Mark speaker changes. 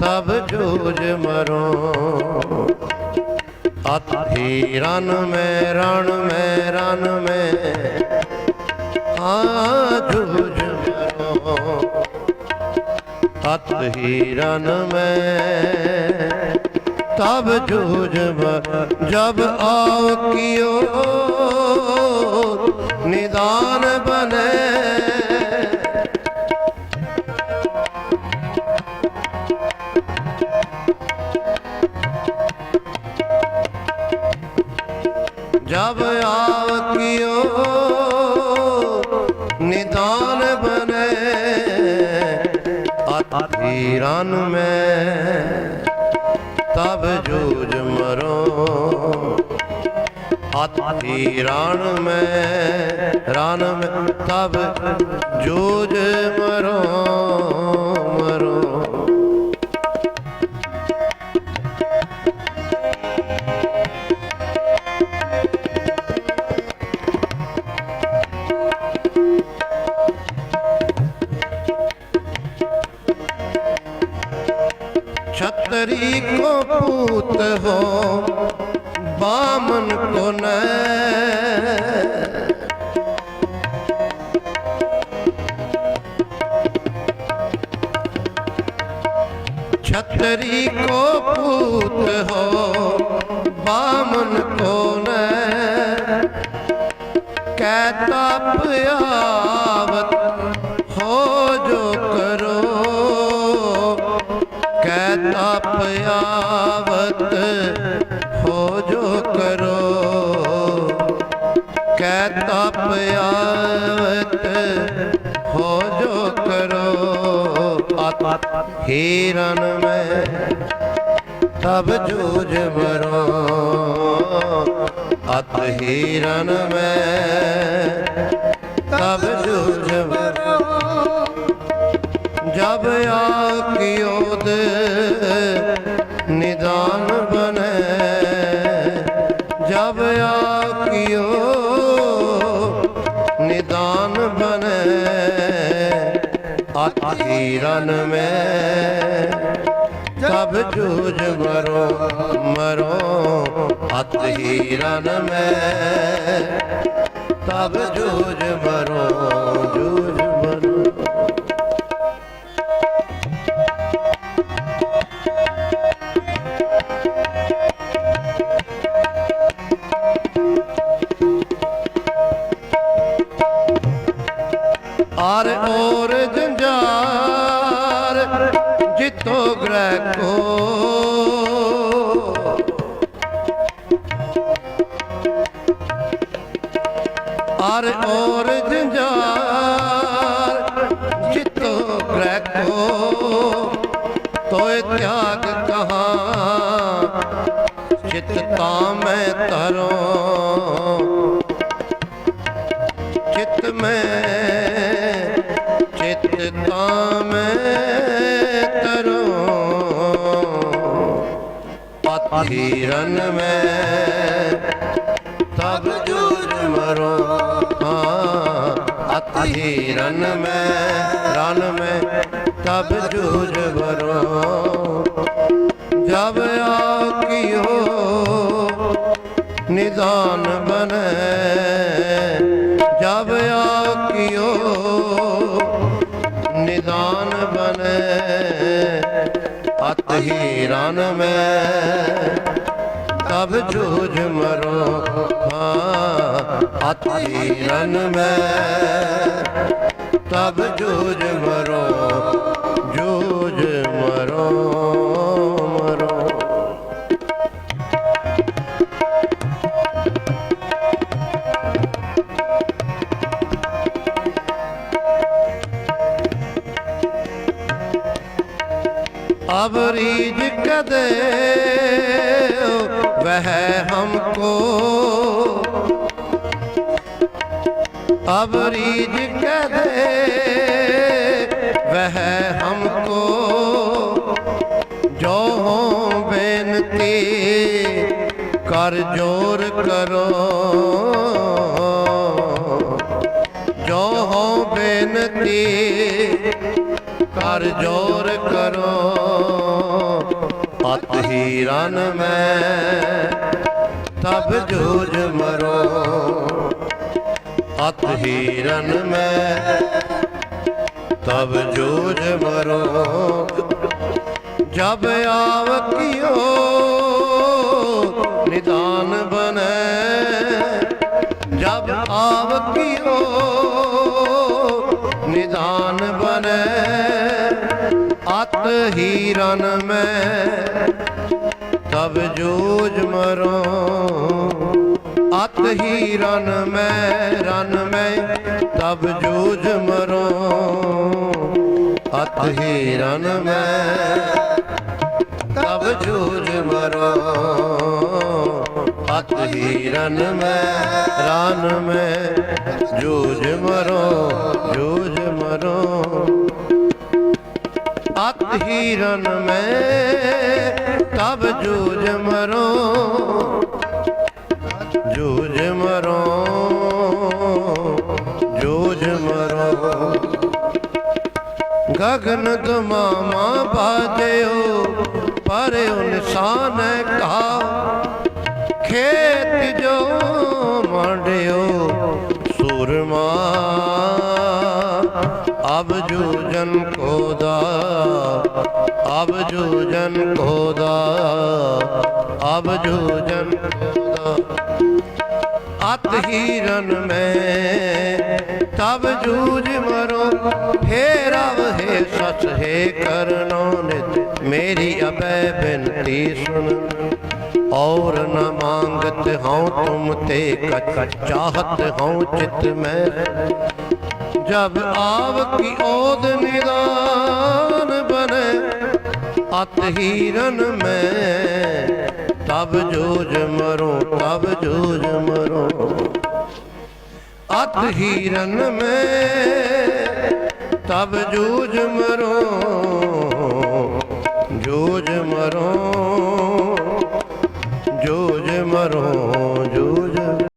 Speaker 1: ਤਬ ਜੂਝ ਮਰੋ। ਅਤਿ ਰਨ ਮੈਂ, ਰਣ ਮੈਂ ਰਨ ਮੈਂ। ਆ ਜੂਝ ਮਰੋ। ਅਤ ਅਤਿ ਰਨ ਮੈਂ, ਤਬ ਜੂਝ ਮਰ। ਜਬ ਆਵ ਕਿਓ, ਨਿਦਾਨ ਬਨੇ। ਨਿਦਾਨ ਬਨੇ ਅਤਿ ਰਨ ਮੈਂ ਤਬ ਜੂਝ ਮਰੋ। ਅਤਿ ਰਣ ਮੈਂ ਰਣ ਮੈਂ ਤਬ ਜੂਝ ਮਰੋ। को पूत हो बामन को न छतरी को पूत हो बामन को न कहता आवत ਕਹਿਤਾ ਹੋ ਜੋ ਕਰੋ। ਕਹਿਤਾ ਪਿਆਵਤ ਹੋ ਜੋ ਕਰੋ। ਆਤ ਹੀਰਨ ਮੈਂ ਤਬ ਜੂਝ ਮਰੋ। ਅਤ ਹੀਰਨ ਮੈਂ ਤਬ ਜੂਝ ਮਰੋ। ਜਬ ਆਕਿਓਦ ਨਿਦਾਨ ਆਖੀ ਰਨ ਮੈਂ ਤਬ ਜੂਝ ਮਰੋ ਮਰੋ ਅਤ ਹੀ ਰਨ ਮੈਂ ਤਬ ਜੂਝ ਮਰੋ ਜਿਤੋ ਗ੍ਰਹਿ ਕੋ ਆਰ ਔਰ ਜੰਜਾਰ ਜਿਤੋ ਗ੍ਰਹਿ ਕੋ ਤੋਏ ਤਿਆਗ ਕਹਾ ਚਿਤ ਮੈਂ ਤਰੋ ਚਿਤ ਮੈਂ ਚਿਤ ਤਾਂ ਮੈਂ ਪਤੀ ਮੈਂ ਤਬ ਜੂਝ ਮਰੋ। ਹਾਂ ਅਤੀ ਰਨ ਮੈਂ ਰਨ ਮੈਂ ਤਬ ਜੂਝ ਮਰੋ। ਜਬ ਆਕਿਓ ਨਿਦਾਨ ਬਨੇ। ਜਬ ਆਕਿਓ ਨਿਦਾਨ ਬਨੇ। ਅਤ ਮੈਂ। ਤਬ ਜੂਝ ਮਰੋ ਹਾਂ ਅਤ ਹੀ ਮੈਂ। ਤਬ ਜੂਝ ਮਰੋ ਜੂਝ ਮਰੋ। सब रीज दे वह हमको अब रीज दे वह हमको जो हो बेनती कर जोर करो जो हो बेनती ਕਰ ਜੋਰ ਕਰੋ। ਅਤ ਹੀ ਰਨ ਮੈਂ, ਤਬ ਜੂਝ ਮਰੋ। ਅਤ ਹੀ ਰਨ ਮੈਂ, ਤਬ ਜੂਝ ਮਰੋ। ਜਬ ਆਵ ਕਿਓ, ਨਿਦਾਨ ਬਨੈ। ਜਬ ਆਵ ਕਿਓ ਅਤ ਹੀ ਰਨ ਮੈਂ ਤਬ ਜੂਝ ਮਰੋ। ਅਤ ਹੀ ਰਨ ਮੈਂ ਰਨ ਮੈਂ ਤਬ ਜੂਝ ਮਰੋ। ਅਤ ਹੀ ਰਨ ਮੈਂ ਤਬ ਜੂਝ ਮਰੋ। ਅਤ ਹੀ ਰਨ ਮੈਂ ਰਨ ਮੈਂ, ਜੂਝ ਮਰੋ ਜੂਝ ਮਰੋ। ਅਤ ਹੀ ਰਨ ਮੈਂ, ਤਬ ਜੂਝ ਮਰੋ ਜੂਝ ਮਰੋ ਜੂਝ ਮਰੋ। ਗਗਨ ਗਮਾਮਾ ਬਾਜਿਓ, ਪਰ ਇਨਸਾਨ ਕਾ ਖੇਤ ਜੋ ਮੰਡਿਓ, ਸੂਰਮਾ ਅਬ ਜੂਜਨ ਕੋ ਦਾ ਅਬ ਜੂਜਨ ਕੋ ਦਾ ਅਬ ਜੂਜਨ ਕੋ ਦਾ। ਅਤ ਹੀਰਨ ਮੈਂ ਤਬ ਜੂਝ ਮਰੋ, ਹੇ ਰਵ, ਹੈ ਸਚ ਹੈ ਕਰਨੋ ਨਿਤ ਮੇਰੀ ਅਬੈ ਬਿਨਤੀ ਸੁਨ ਔਰ ਨ ਮੰਗਤ ਹਉ ਤੁਮ ਤੇ ਕਛ ਚਾਹਤ ਹਉ ਚਿਤ ਮੈਂ। ਜਬ ਆਵ ਕੀ ਓਦ ਨਿਦਾਨ ਬਨੇ ਅਤ ਹੀਰਨ ਮੈਂ, ਤਬ ਜੂਝ ਮਰੋ, ਤਬ ਜੂਝ ਮਰੋ। ਅਤ ਹੀਰਨ ਮੈਂ, ਤਬ ਜੂਝ ਮਰੋ ਜੂਝ ਮਰੋ ਜੂਝ ਮਰੋ।